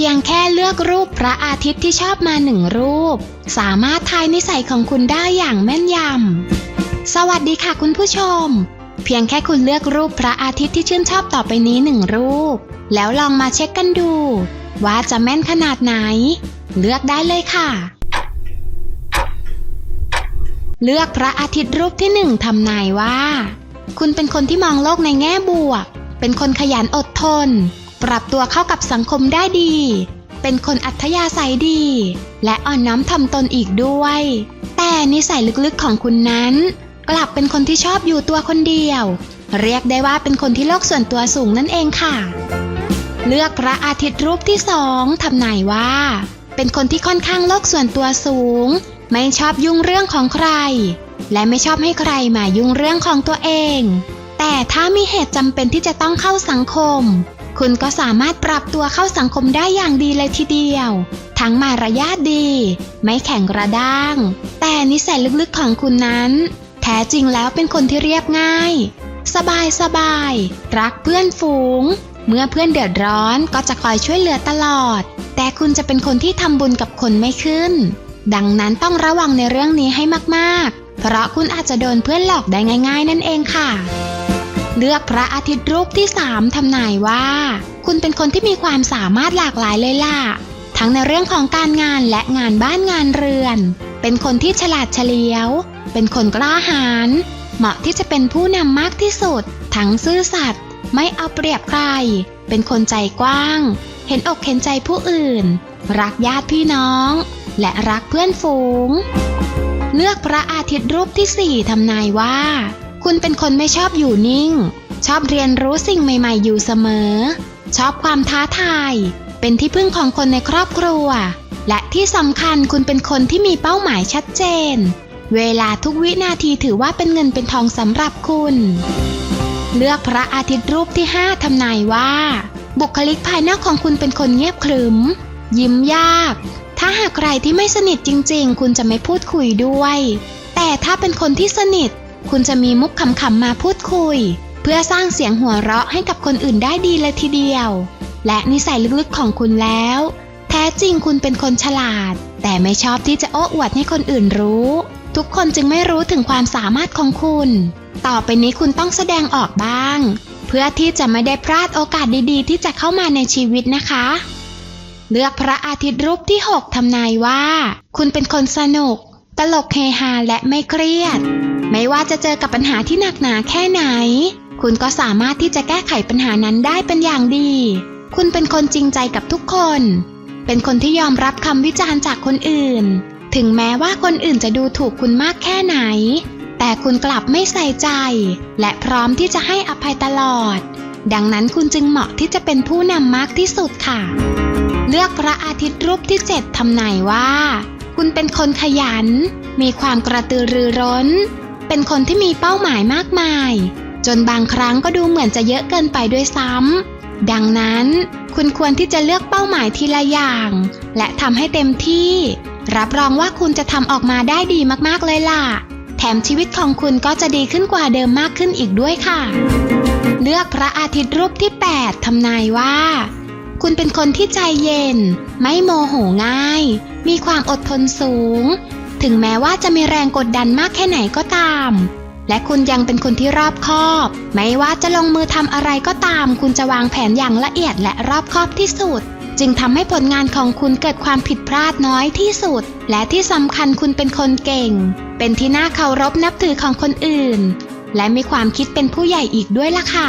พียงแค่เลือกรูปพระอาทิตย์ที่ชอบมาหนึ่งรูป สามารถทายนิสัยของคุณได้อย่างแม่นยำ สวัสดีค่ะคุณผู้ชม เพียงแค่คุณเลือกรูปพระอาทิตย์ที่ชื่นชอบต่อไปนี้หนึ่งรูป แล้วลองมาเช็คกันดู ว่าจะแม่นขนาดไหน เลือกได้เลยค่ะ เลือกพระอาทิตย์รูปที่หนึ่งทำนายว่า คุณเป็นคนที่มองโลกในแง่บวก เป็นคนขยันอดทน ปรับตัวเข้ากับสังคมได้ดี เป็นคนอัธยาศัยดี และอ่อนน้อมถ่อมตนอีกด้วย แต่นิสัยลึกๆของคุณนั้น กลับเป็นคนที่ชอบอยู่ตัวคนเดียว เรียกได้ว่าเป็นคนที่โลกส่วนตัวสูงนั่นเองค่ะ เลือกพระอาทิตย์รูปที่สองทำนายว่า เป็นคนที่ค่อนข้างโลกส่วนตัวสูง ไม่ชอบยุ่งเรื่องของใคร และไม่ชอบให้ใครมายุ่งเรื่องของตัวเอง แต่ถ้ามีเหตุจำเป็นที่จะต้องเข้าสังคม คุณก็สามารถปรับตัวเข้าสังคมได้อย่างดีเลยทีเดียว ทั้งมารยาทดี ไม่แข็งกระด้าง แต่นิสัยลึกๆของคุณนั้น แท้จริงแล้วเป็นคนที่เรียบง่าย สบายสบายๆรักเพื่อนฝูง เมื่อเพื่อนเดือดร้อนก็จะคอยช่วยเหลือตลอด แต่คุณจะเป็นคนที่ทำบุญกับคนไม่ขึ้น ดังนั้นต้องระวังในเรื่องนี้ให้มากๆ เพราะคุณอาจจะโดนเพื่อนหลอกได้ง่าย ๆ นั่นเองค่ะ เลือกพระอาทิตย์รูปที่3ทำนายว่า คุณเป็นคนที่มีความสามารถหลากหลายเลยล่ะ ทั้งในเรื่องของการงานและงานบ้านงานเรือน เป็นคนที่ฉลาดเฉลียว เป็นคนกล้าหาญเหมาะที่จะเป็นผู้นำมากที่สุด ทั้งซื่อสัตย์ไม่เอาเปรียบใคร เป็นคนใจกว้าง เห็นอกเห็นใจผู้อื่น รักญาติพี่น้อง และรักเพื่อนฝูง เลือกพระอาทิตย์รูปที่สี่ทำนายว่า คุณเป็นคนไม่ชอบอยู่นิ่ง ชอบเรียนรู้สิ่งใหม่ ๆ อยู่เสมอ ชอบความท้าทาย เป็นที่พึ่งของคนในครอบครัว และที่สำคัญคุณเป็นคนที่มีเป้าหมายชัดเจน เวลาทุกวินาทีถือว่าเป็นเงินเป็นทองสำหรับคุณ เลือกพระอาทิตย์รูปที่ 5ทำนายว่า บุคลิกภายนอกของคุณเป็นคนเงียบขรึม ยิ้มยาก ถ้าหากใครที่ไม่สนิทจริง ๆ คุณจะไม่พูดคุยด้วย แต่ถ้าเป็นคนที่สนิท คุณจะมีมุกขำๆมาพูดคุย เพื่อสร้างเสียงหัวเราะให้กับคนอื่นได้ดีเลยทีเดียว และนิสัยลึกๆของคุณแล้ว แท้จริงคุณเป็นคนฉลาด แต่ไม่ชอบที่จะโอ้อวดให้คนอื่นรู้ ทุกคนจึงไม่รู้ถึงความสามารถของคุณ ต่อไปนี้คุณต้องแสดงออกบ้าง เพื่อที่จะไม่ได้พลาดโอกาสดีๆ ที่จะเข้ามาในชีวิตนะคะเลือกพระอาทิตย์รูปที่ 6 ทำนายว่า คุณเป็นคนสนุก ตลกเฮฮาและไม่เครียด ไม่ว่าจะเจอกับปัญหาที่หนักหนาแค่ไหน คุณก็สามารถที่จะแก้ไขปัญหานั้นได้เป็นอย่างดี คุณเป็นคนจริงใจกับทุกคน เป็นคนที่ยอมรับคำวิจารณ์จากคนอื่น ถึงแม้ว่าคนอื่นจะดูถูกคุณมากแค่ไหน แต่คุณกลับไม่ใส่ใจ และพร้อมที่จะให้อภัยตลอด ดังนั้นคุณจึงเหมาะที่จะเป็นผู้นำมากที่สุดค่ะ เลือกพระอาทิตย์รูปที่ 7ทำนายว่า คุณเป็นคนขยัน มีความกระตือรือร้น เป็นคนที่มีเป้าหมายมากมาย จนบางครั้งก็ดูเหมือนจะเยอะเกินไปด้วยซ้ำ ดังนั้น คุณควรที่จะเลือกเป้าหมายทีละอย่าง และทำให้เต็มที่ รับรองว่าคุณจะทำออกมาได้ดีมากๆเลยล่ะ แถมชีวิตของคุณก็จะดีขึ้นกว่าเดิมมากขึ้นอีกด้วยค่ะ เลือกพระอาทิตย์รูปที่ 8ทำนายว่า คุณเป็นคนที่ใจเย็น ไม่โมโหง่าย มีความอดทนสูง ถึงแม้ว่าจะมีแรงกดดันมากแค่ไหนก็ตาม และคุณยังเป็นคนที่รอบคอบ ไม่ว่าจะลงมือทำอะไรก็ตาม คุณจะวางแผนอย่างละเอียดและรอบคอบที่สุด จึงทำให้ผลงานของคุณเกิดความผิดพลาดน้อยที่สุด และที่สำคัญคุณเป็นคนเก่ง เป็นที่น่าเคารพนับถือของคนอื่น และมีความคิดเป็นผู้ใหญ่อีกด้วยล่ะค่ะ